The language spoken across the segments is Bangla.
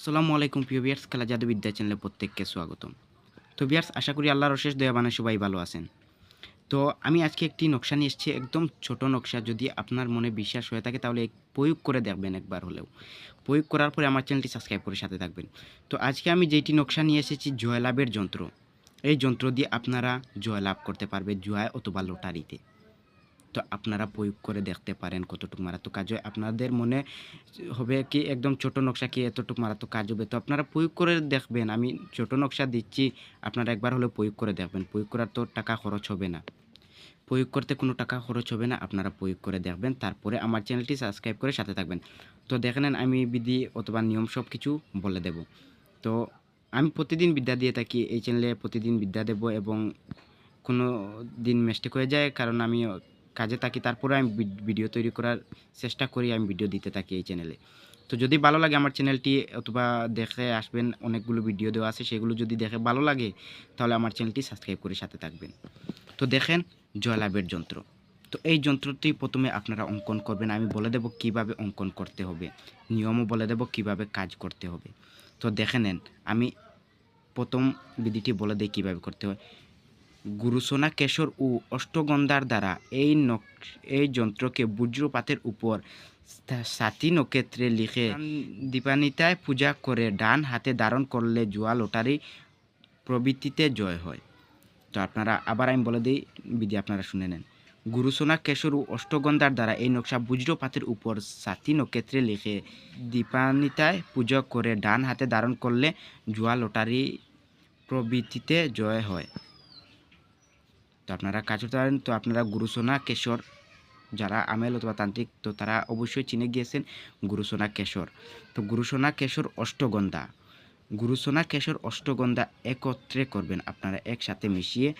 আসসালামু আলাইকুম প্রিয় বিয়ার্স খেলা জাদুবিদ্যা চ্যানেলে প্রত্যেককে স্বাগতম। তো বিয়ার্স আশা করি আল্লাহর অশেষ দয়া বানায় সবাই ভালো আছেন। তো আমি আজকে একটি নকশা নিয়ে এসেছি, একদম ছোট নকশা। যদি আপনার মনে বিশ্বাস হয়ে থাকে তাহলে প্রয়োগ করে দেখবেন একবার হলেও। প্রয়োগ করার পরে আমার চ্যানেলটি সাবস্ক্রাইব করে সাথে থাকবেন। তো আজকে আমি যেটি নকশা নিয়ে এসেছি, জয়লাভের যন্ত্র। এই যন্ত্র দিয়ে আপনারা জয়লাভ করতে পারবে জয় অথবা লটারিতে। তো আপনারা প্রয়োগ করে দেখতে পারেন কতটুকু মারাত্মক কাজ হয়। আপনাদের মনে হবে কি একদম ছোট নকশা কি এতটুকু মারাত্মক কাজ হবে? তো আপনারা প্রয়োগ করে দেখবেন। আমি ছোট নকশা দিচ্ছি, আপনারা একবার হলেও প্রয়োগ করে দেখবেন। প্রয়োগ করার তো টাকা খরচ হবে না। প্রয়োগ করতে কোনো টাকা খরচ হবে না, আপনারা প্রয়োগ করে দেখবেন। তারপরে আমার চ্যানেলটি সাবস্ক্রাইব করে সাথে থাকবেন। তো দেখে নেন আমি বিধি অথবা নিয়ম সব কিছু বলে দেব। তো আমি প্রতিদিন বিদ্যা দিয়ে থাকি, এই চ্যানেলে প্রতিদিন বিদ্যা দেব এবং কোনো দিন মিস্টেক হয়ে যায়, কারণ আমি কাজে থাকি, তারপরে আমি ভিড- ভিডিও তৈরি করার চেষ্টা করি, আমি ভিডিও দিতে থাকি এই চ্যানেলে তো যদি ভালো লাগে আমার চ্যানেলটি অথবা দেখে আসবেন, অনেকগুলো ভিডিও দেওয়া আছে, সেগুলো যদি দেখে ভালো লাগে, তাহলে আমার চ্যানেলটি সাবস্ক্রাইব করে সাথে থাকবেন। তো দেখেন, জয়লাভের যন্ত্র। তো এই যন্ত্রটি প্রথমে আপনারা অঙ্কন করবেন, আমি বলে দেব কীভাবে অঙ্কন করতে হবে, নিয়মও বলে দেব কীভাবে কাজ করতে হবে। তো দেখে নেন, আমি প্রথম বিধিটি বলে দিই কীভাবে করতে হয়। গুরুসোনা কেশর ও অষ্টগন্ধার দ্বারা এই নক এই যন্ত্রকে বজ্রপাতের উপর সাতি নক্ষত্রে লিখে দীপানিতায় পূজা করে ডান হাতে ধারণ করলে জুয়া লটারি প্রবৃত্তিতে জয় হয়। তো আপনারা, আবার আমি বলে দিই, বিধি আপনারা শুনে নেন। গুরুসোনা কেশর ও অষ্টগন্ধার দ্বারা এই নকশা বজ্রপাতের উপর সাতি নক্ষত্রে লিখে দীপানিতায় পূজা করে ডান হাতে ধারণ করলে জুয়া লটারি প্রবৃত্তিতে জয় হয়। তো আপনারা কাজ করতে পারেন তো আপনারা গুরুসোনা, কেশর যারা আমেল অথবা তান্ত্রিক, তো তারা অবশ্যই চিনে গিয়েছেন গুরুসোনা, কেশর। তো গুরুসোনা, কেশর, অষ্টগন্ধা। গুরুসোনা, কেশর, অষ্টগন্ধা একত্রে করবেন আপনারা একসাথে মিশিয়ে।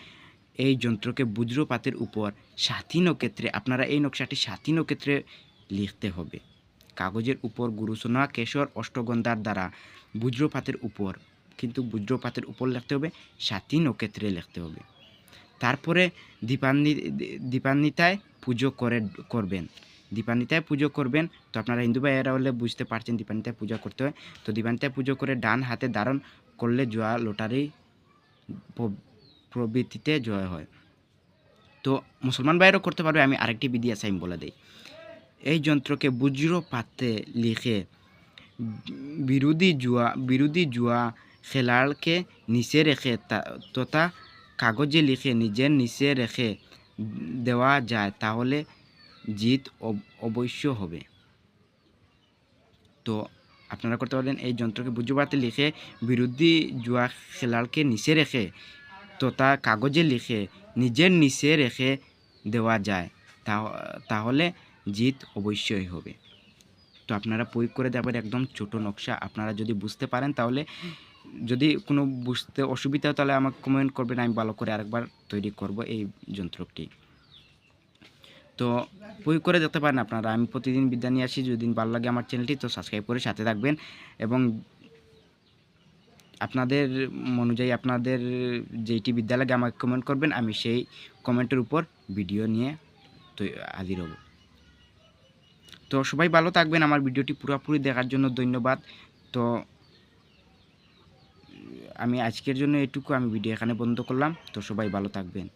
এই যন্ত্রকে বুজ্রপাতের উপর সাথী নক্ষত্রে আপনারা এই নকশাটি সাথী নক্ষত্রে লিখতে হবে। কাগজের উপর গুরুসোনা, কেশর, অষ্টগন্ধার দ্বারা বুজ্রপাতের উপর, কিন্তু বুজ্রপাতের উপর লিখতে হবে সাথী নক্ষত্রে লিখতে হবে। তারপরে দীপান্বি দীপান্বিতায় পুজো করে, করবেন। দীপান্বিতায় পুজো করবেন, তো আপনারা হিন্দু ভাইয়েরা হলে বুঝতে পারছেন দীপান্বিতায় পূজা করতে হয়। তো দীপান্বিতায় পুজো করে ডান হাতে ধারণ করলে জোয়া লটারি প্রবৃত্তিতে জয় হয়। তো মুসলমান ভাইয়েরও করতে পারবে, আমি আরেকটি বিধি আছে, আমি বলে দিই। এই যন্ত্রকে বজ্রপাতে লিখে বিরোধী জুয়া বিরোধী জুয়া খেলালকে নিচে রেখে তথা কাগজে লিখে নিজের নিচে রেখে দেওয়া যায়, তাহলে জিত অব- অবশ্য হবে। তো আপনারা করতে পারেন এই যন্ত্রকে বুঝবাতে লিখে বিরোধী জুয়া খেলাড়কে নিচে রেখে তথা কাগজে লিখে নিজের নিচে রেখে দেওয়া যায় তাহলে জিত অবশ্যই হবে। তো আপনারা প্রয়োগ করে দেবেন একদম ছোট নকশা। আপনারা যদি বুঝতে পারেন তাহলে, যদি কোনো বুঝতে অসুবিধা হয় তাহলে আমাকে কমেন্ট করবেন, আমি ভালো করে আরেকবার তৈরি করব এই যন্ত্রটি। তো প্রয়োগ করে দেখতে পারেন আপনারা, আমি প্রতিদিন বিদ্যা নিয়ে আসি, যদি ভালো লাগে আমার চ্যানেলটি তো সাবস্ক্রাইব করে সাথে থাকবেন এবং আপনাদের অনুযায়ী আপনাদের যেইটি বিদ্যা লাগে আমাকে কমেন্ট করবেন, আমি সেই কমেন্টের উপর ভিডিও নিয়ে তো, হাজির হব। তো সবাই ভালো থাকবেন। আমার ভিডিওটি পুরোপুরি দেখার জন্য ধন্যবাদ। তো, আমি আজকের জন্য এটুকু। আমি ভিডিও এখানে বন্ধ করলাম। তো সবাই ভালো থাকবেন।